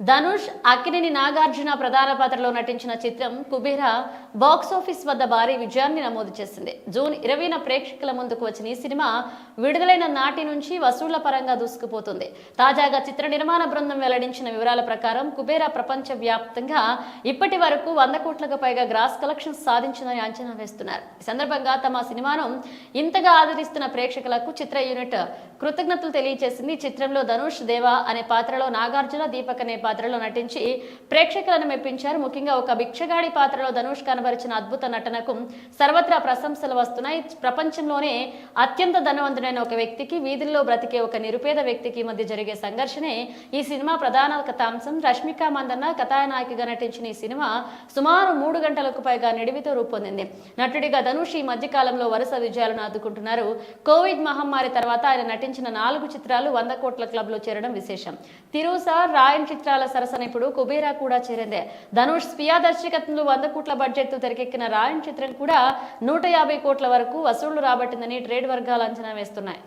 ధనుష్ అక్కినేని నాగార్జున ప్రధాన పాత్రలో నటించిన చిత్రం కుబేర బాక్స్ ఆఫీస్ వద్ద భారీ విజయాన్ని నమోదు చేసింది. జూన్ ఇరవైన ప్రేక్షకుల ముందుకు వచ్చిన ఈ సినిమా విడుదలైన నాటి నుంచి వసూళ్ళ పరంగా దూసుకుపోతుంది. తాజాగా చిత్ర నిర్మాణ బృందం వెల్లడించిన వివరాల ప్రకారం కుబేర ప్రపంచ వ్యాప్తంగా ఇప్పటి వరకు వంద కోట్లకు పైగా గ్రాస్ కలెక్షన్స్ సాధించిందని అంచనా వేస్తున్నారు. ఈ సందర్భంగా తమ సినిమాను ఇంతగా ఆదరిస్తున్న ప్రేక్షకులకు చిత్ర యూనిట్ కృతజ్ఞతలు తెలియజేసింది. చిత్రంలో ధనుష్ దేవా అనే పాత్రలో నాగార్జున దీపక్ అనే పాత్రలో నటించి ప్రేక్షకులను మెప్పించారు. ముఖ్యంగా ఒక భిక్షగాడి పాత్రలో ధనుష్ కనబరిచిన అద్భుత నటనకు సర్వత్రా ప్రశంసలు వస్తున్నాయి. ప్రపంచంలోనే అత్యంత ధనవంతుడైన ఒక వ్యక్తికి వీధుల్లో బ్రతికే ఒక నిరుపేద వ్యక్తికి మధ్య జరిగే సంఘర్షణే ఈ సినిమా ప్రధాన కథాంశం. రష్మిక మందన్న కథానాయికగా నటించిన ఈ సినిమా సుమారు మూడు గంటలకు పైగా నిడివితో రూపొందింది. నటుడిగా ధనుష్ ఈ మధ్య కాలంలో వరుస విజయాలను అందుకుంటున్నారు కోవిడ్ మహమ్మారి తర్వాత ఆయన నటించిన నాలుగు చిత్రాలు వంద కోట్ల క్లబ్లో చేరడం విశేషం. తిరుసా రాయన్ చిత్రాలు సరసన ఇప్పుడు కుబేరా కూడా చేరిందే. ధనుష్ స్పియా దర్శకత్వంలో వంద కోట్ల బడ్జెట్తో తెరకెక్కిన రాయన్ చిత్రం కూడా నూట యాభై కోట్ల వరకు వసూళ్ళు రాబట్టిందని ట్రేడ్ వర్గాలు అంచనా వేస్తున్నాయి.